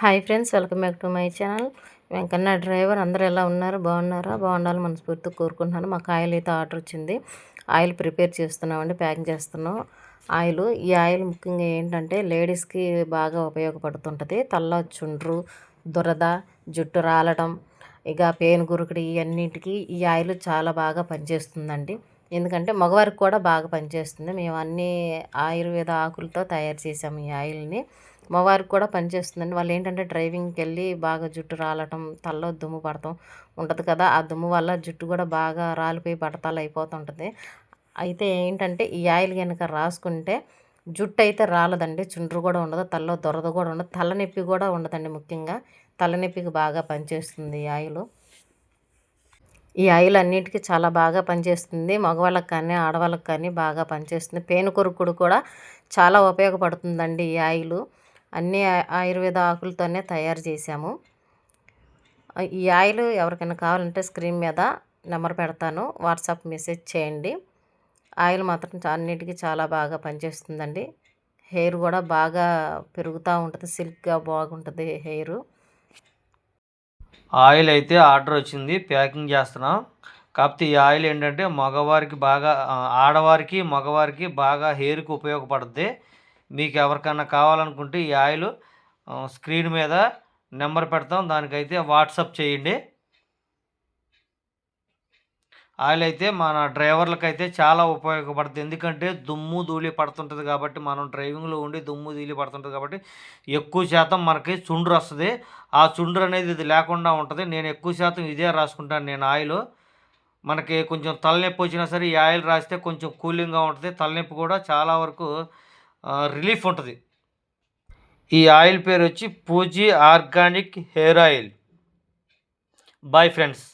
Hi friends welcome back to my channel. Venkanna driver అందరూ ఎలా ఉన్నారు? బాగున్నారా? బాగుండాలి మనస్ఫూర్తిగా కోరుకుంటున్నాను. మాకు ఆయిల్ అయితే ఆర్డర్ వచ్చింది. ఆయిల్ ప్రిపేర్ చేస్తున్నామండి ప్యాకింగ్ చేస్తున్నాం. ఆయిల్ ఈ ఆయిల్ ముఖ్యంగా ఏంటంటే లేడీస్కి బాగా ఉపయోగపడుతుంటుంది. తల్ల చుండ్రు దురద జుట్టు రాలడం ఇక పేను గురుకుడు ఇవన్నిటికీ ఈ ఆయిల్ చాలా బాగా పనిచేస్తుందండి. ఎందుకంటే మగవారికి కూడా బాగా పనిచేస్తుంది. మేము అన్ని ఆయుర్వేద ఆకులతో తయారు చేసాము ఈ ఆయిల్ని. మగవారికి కూడా పనిచేస్తుందండి. వాళ్ళు ఏంటంటే డ్రైవింగ్కి వెళ్ళి బాగా జుట్టు రాలటం తలలో దుమ్ము పడటం ఉంటుంది కదా. ఆ దుమ్ము వల్ల జుట్టు కూడా బాగా రాలిపోయి పడతాలు అయిపోతుంటుంది. అయితే ఏంటంటే ఈ ఆయిల్ కనుక రాసుకుంటే జుట్టు అయితే రాలదండి. చుండ్రు కూడా ఉండదు తలలో దొరద కూడా ఉండదు తలనొప్పి కూడా ఉండదండి ముఖ్యంగా. తలనొప్పికి బాగా పనిచేస్తుంది ఈ ఆయిల్. ఈ ఆయిల్ అన్నిటికీ చాలా బాగా పనిచేస్తుంది. మగవాళ్ళకి కానీ ఆడవాళ్ళకి కానీ బాగా పనిచేస్తుంది. పేను కొరుకుడు కూడా చాలా ఉపయోగపడుతుందండి ఈ ఆయిల్. అన్ని ఆయుర్వేద ఆకులతోనే తయారు చేశాము. ఈ ఆయిల్ ఎవరికైనా కావాలంటే స్క్రీన్ మీద నెంబర్ పెడతాను. వాట్సాప్ మెసేజ్ చేయండి. ఆయిల్ మాత్రం అన్నిటికీ చాలా బాగా పనిచేస్తుందండి. హెయిర్ కూడా బాగా పెరుగుతూ ఉంటుంది. సిల్క్గా బాగుంటుంది హెయిర్. ఆయిల్ అయితే ఆర్డర్ వచ్చింది ప్యాకింగ్ చేస్తున్నాం. కాకపోతే ఈ ఆయిల్ ఏంటంటే మగవారికి బాగా ఆడవారికి మగవారికి బాగా హెయిర్కి ఉపయోగపడుద్ది. మీకు ఎవరికన్నా కావాలనుకుంటే ఈ ఆయిల్ స్క్రీన్ మీద నెంబర్ పెడతాం దానికైతే వాట్సప్ చేయండి. ఆయిల్ అయితే మన డ్రైవర్లకు అయితే చాలా ఉపయోగపడుతుంది. ఎందుకంటే దుమ్ము ధూళి పడుతుంటుంది కాబట్టి మనం డ్రైవింగ్లో ఉండి దుమ్ము ధూళి పడుతుంటుంది కాబట్టి ఎక్కువ శాతం మనకి చుండ్రు వస్తుంది. ఆ చుండ్రు అనేది ఇది లేకుండా ఉంటుంది. నేను ఎక్కువ శాతం ఇదే రాసుకుంటాను నేను ఆయిల్. మనకి కొంచెం తలనొప్పి వచ్చినా సరే ఈ ఆయిల్ రాస్తే కొంచెం కూలింగ్గా ఉంటుంది. తలనొప్పి కూడా చాలా వరకు రిలీఫ్ ఉంటుంది. ఈ ఆయిల్ పేరు వచ్చి Pooji organic hair oil. Bye friends.